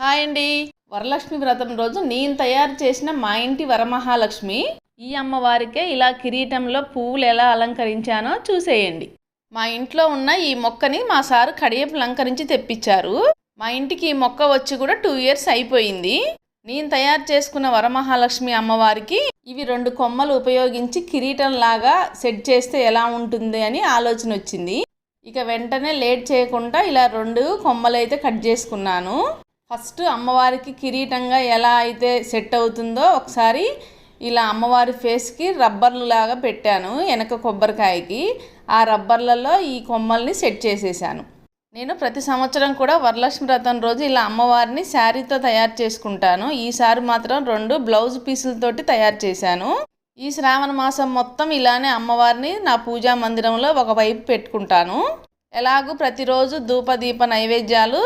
Hi అండి. వరలక్ష్మి వ్రతం రోజు నేను తయారు చేసిన మా ఇంటి వరమహాలక్ష్మి. ఈ అమ్మవారికే ఇలా కిరీటంలో పువ్వులు ఎలా అలంకరించానో చూసేయండి. మా ఇంట్లో ఉన్న ఈ మొక్కని మా సారు కడియపు అలంకరించి తెప్పించారు. మా ఇంటికి ఈ మొక్క వచ్చి కూడా టూ ఇయర్స్ అయిపోయింది. నేను తయారు చేసుకున్న వరమహాలక్ష్మి అమ్మవారికి ఇవి రెండు కొమ్మలు ఉపయోగించి కిరీటం లాగా సెట్ చేస్తే ఎలా ఉంటుంది అని ఆలోచన వచ్చింది. ఇక వెంటనే లేట్ చేయకుండా ఇలా రెండు కొమ్మలు అయితే కట్ చేసుకున్నాను. ఫస్ట్ అమ్మవారికి కిరీటంగా ఎలా అయితే సెట్ అవుతుందో ఒకసారి ఇలా అమ్మవారి ఫేస్కి రబ్బర్లు లాగా పెట్టాను వెనక కొబ్బరికాయకి. ఆ రబ్బర్లలో ఈ కొమ్మల్ని సెట్ చేసేసాను. నేను ప్రతి సంవత్సరం కూడా వరలక్ష్మి వ్రతం రోజు ఇలా అమ్మవారిని శారీతో తయారు చేసుకుంటాను. ఈసారి మాత్రం రెండు బ్లౌజ్ పీసులతోటి తయారు చేశాను. ఈ శ్రావణ మాసం మొత్తం ఇలానే అమ్మవారిని నా పూజా మందిరంలో ఒకవైపు పెట్టుకుంటాను. ఎలాగూ ప్రతిరోజు ధూపదీప నైవేద్యాలు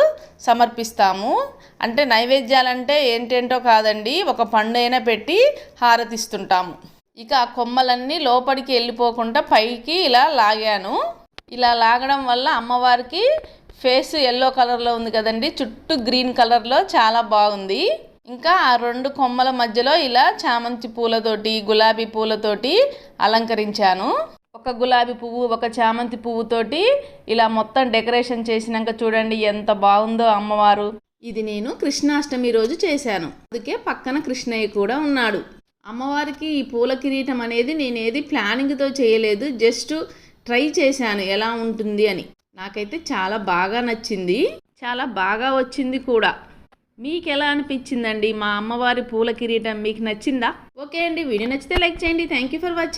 సమర్పిస్తాము. అంటే నైవేద్యాలంటే ఏంటేంటో కాదండి ఒక పండైనా పెట్టి హారతిస్తుంటాము. ఇక ఆ కొమ్మలన్నీ లోపలికి వెళ్ళిపోకుండా పైకి ఇలా లాగాను. ఇలా లాగడం వల్ల అమ్మవారికి ఫేస్ ఎల్లో కలర్లో ఉంది కదండి చుట్టూ గ్రీన్ కలర్లో చాలా బాగుంది. ఇంకా ఆ రెండు కొమ్మల మధ్యలో ఇలా చామంతి పూలతోటి గులాబీ పూలతోటి అలంకరించాను. ఒక గులాబీ పువ్వు ఒక చామంతి పువ్వుతోటి ఇలా మొత్తం డెకరేషన్ చేసినాక చూడండి ఎంత బాగుందో అమ్మవారు. ఇది నేను కృష్ణాష్టమి రోజు చేశాను. అందుకే పక్కన కృష్ణయ్య కూడా ఉన్నాడు. అమ్మవారికి ఈ పూల కిరీటం అనేది నేనేది ప్లానింగ్తో చేయలేదు. జస్ట్ ట్రై చేశాను ఎలా ఉంటుంది అని. నాకైతే చాలా బాగా నచ్చింది. చాలా బాగా వచ్చింది కూడా. మీకు ఎలా అనిపించిందండి మా అమ్మవారి పూల కిరీటం? మీకు నచ్చిందా? ఓకే అండి. వీడియో నచ్చితే లైక్ చేయండి. Thank you for watching.